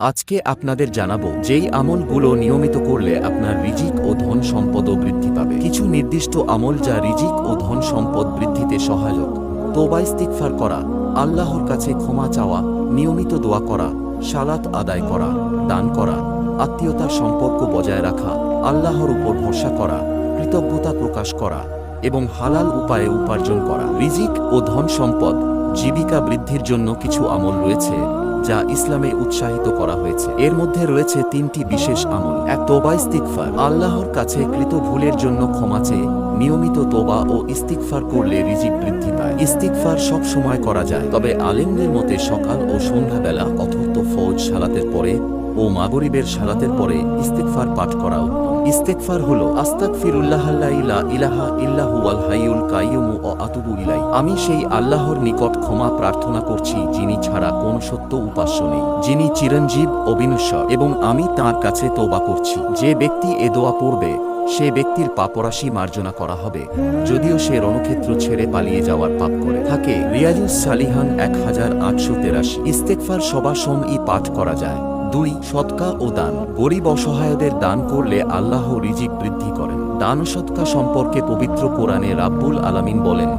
আজকে আপনাদের জানাব যেই আমলগুলো নিয়মিত করলে আপনার রিজিক ও ধন সম্পদও বৃদ্ধি পাবে। কিছু নির্দিষ্ট আমল যা রিজিক ও ধন সম্পদ বৃদ্ধিতে সহায়ক। তোবা ইস্তিগফার করা, আল্লাহর কাছে ক্ষমা চাওয়া, নিয়মিত দোয়া করা, সালাত আদায় করা, দান করা, আত্মীয়তার সম্পর্ক বজায় রাখা, আল্লাহর উপর ভরসা করা, কৃতজ্ঞতা প্রকাশ করা এবং হালাল উপায়ে উপার্জন করা। রিজিক ও ধন সম্পদ জীবিকা বৃদ্ধির জন্য কিছু আমল রয়েছে। যা ইসলামে উৎসাহিত করা হয়েছে। এর মধ্যে রয়েছে তিনটি বিশেষ আমল। এক, তোবা ইস্তিকফার আল্লাহর কাছে কৃত ভুলের জন্য ক্ষমা চেয়ে নিয়মিত তোবা ও ইস্তিকফার করলে রিজিক বৃদ্ধি পায়। ইস্তিকফার সব সময় করা যায়, তবে আলেমদের মতে সকাল ও সন্ধ্যাবেলা অথর্ত ফৌজ সালাতের পরে ও মাগরিবের সালাতের পরে ইস্তিকফার পাঠ করা উত্তম। ইস্তেকফার হল, আস্তাগফিরুল্লাহ লা ইলাহা ইল্লাহু ওয়াল হাইয়ুল কাইয়ুম ও আতুবু ইলাই আমি সেই আল্লাহর নিকট ক্ষমা প্রার্থনা করছি, যিনি ছাড়া কোন সত্য উপাস্য নেই, যিনি চিরঞ্জীব অবিনশ্বর এবং আমি তার কাছে তোবা করছি। যে ব্যক্তি এ দোয়া পড়বে, সে ব্যক্তির পাপরাশি মার্জনা করা হবে, যদিও সে রণক্ষেত্র ছেড়ে পালিয়ে যাওয়ার পাপ করে। থাকে রিয়াজুস সালিহান এক হাজার আটশো তেরাশি। ইস্তেকফার সবাসম ই পাঠ করা যায়। দুই, সৎকা ও দান। গরিব অসহায়দের দান করলে আল্লাহ রিজিক বৃদ্ধি করেন। দান সৎকা সম্পর্কে পবিত্র কোরআনে রাব্বুল আলামিন বলেন,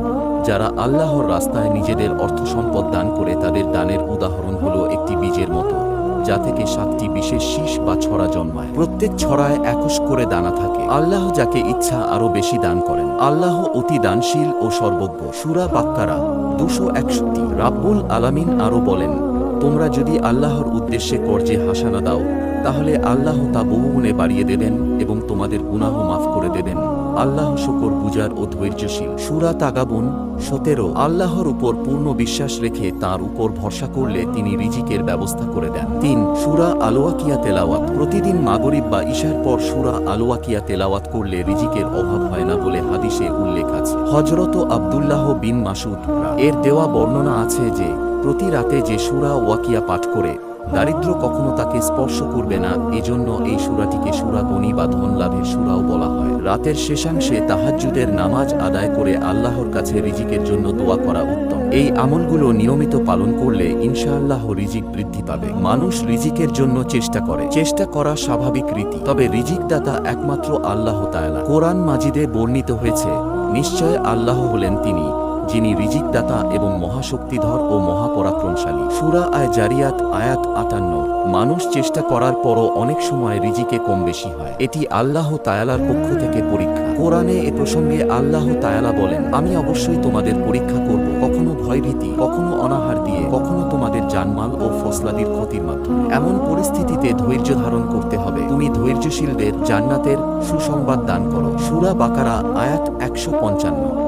যারা আল্লাহর রাস্তায় নিজেদের অর্থ সম্পদ দান করে তাদের দানের উদাহরণ হলো একটি বীজের মতো, যা থেকে সাতটি বিশেষ শীষ বা ছড়া জন্মায়। প্রত্যেক ছড়ায় একুশ করে দানা থাকে। আল্লাহ যাকে ইচ্ছা আরও বেশি দান করেন। আল্লাহ অতি দানশীল ও সর্বজ্ঞ। সুরা বাক্কারা দুশো একষট্টি। রাব্বুল আলামিন আরও বলেন তোমরা যদি আল্লাহর উদ্দেশ্যে কর্জে হাসানা দাও, তাহলে আল্লাহ তা বহুগুণে বাড়িয়ে দেবেন এবং তোমাদের গুনাহ মাফ করে দেবেন। আল্লাহ শকর বুজার ও ধৈর্যশীল। সুরা তাগাবুন সতেরো। আল্লাহর উপর পূর্ণ বিশ্বাস রেখে তার উপর ভরসা করলে তিনি রিজিকের ব্যবস্থা করে দেন। তিন, সুরা আলোয়াকিয়া তেলাওয়াত। প্রতিদিন মাগরিব বা ঈশার পর সুরা আলোয়াকিয়া তেলাওয়াত করলে রিজিকের অভাব হয় না বলে হাদিসে উল্লেখ আছে। হজরত আবদুল্লাহ বিন মাসুদ। এর দেওয়া বর্ণনা আছে যে প্রতি রাতে যে সুরা ওয়াকিয়া পাঠ করে দারিদ্র কখনো তাকে স্পর্শ করবে না। এজন্য এই সুরাটিকে সুরা গণি বা ধন লাভের সুরাও বলা হয়। রাতের শেষাংশে তাহাজ্জুদের নামাজ আদায় করে আল্লাহর কাছে রিজিকের জন্য দোয়া করা উত্তম। এই আমলগুলো নিয়মিত পালন করলে ইনশাআল্লাহ রিজিক বৃদ্ধি পাবে। মানুষ রিজিকের জন্য চেষ্টা করে। চেষ্টা করা স্বাভাবিক রীতি। তবে রিজিক দাতা একমাত্র আল্লাহ তায়ালা কোরআন মাজিদে বর্ণিত হয়েছে, নিশ্চয় আল্লাহ হলেন তিনি। যিনি রিজিকদাতা এবং মহাশক্তিধর ও মহাপরাক্রমশালী। সুরা আয় জারিয়াত আয়াত আটান্ন। মানুষ চেষ্টা করার পরও অনেক সময় রিজিকে কম বেশি হয়। এটি আল্লাহ তায়ালার পক্ষ থেকে পরীক্ষা। কোরআনে এ প্রসঙ্গে আল্লাহ তায়ালা বলেন, আমি অবশ্যই তোমাদের পরীক্ষা করব। কখনো ভয়ভীতি, কখনো অনাহার দিয়ে, কখনো তোমাদের জানমাল ও ফসলাদির ক্ষতির মাধ্যমে। এমন পরিস্থিতিতে ধৈর্য ধারণ করতে হবে। তুমি ধৈর্যশীলদের জান্নাতের সুসংবাদ দান করো। সুরা বাকারা, আয়াত একশো পঞ্চান্ন।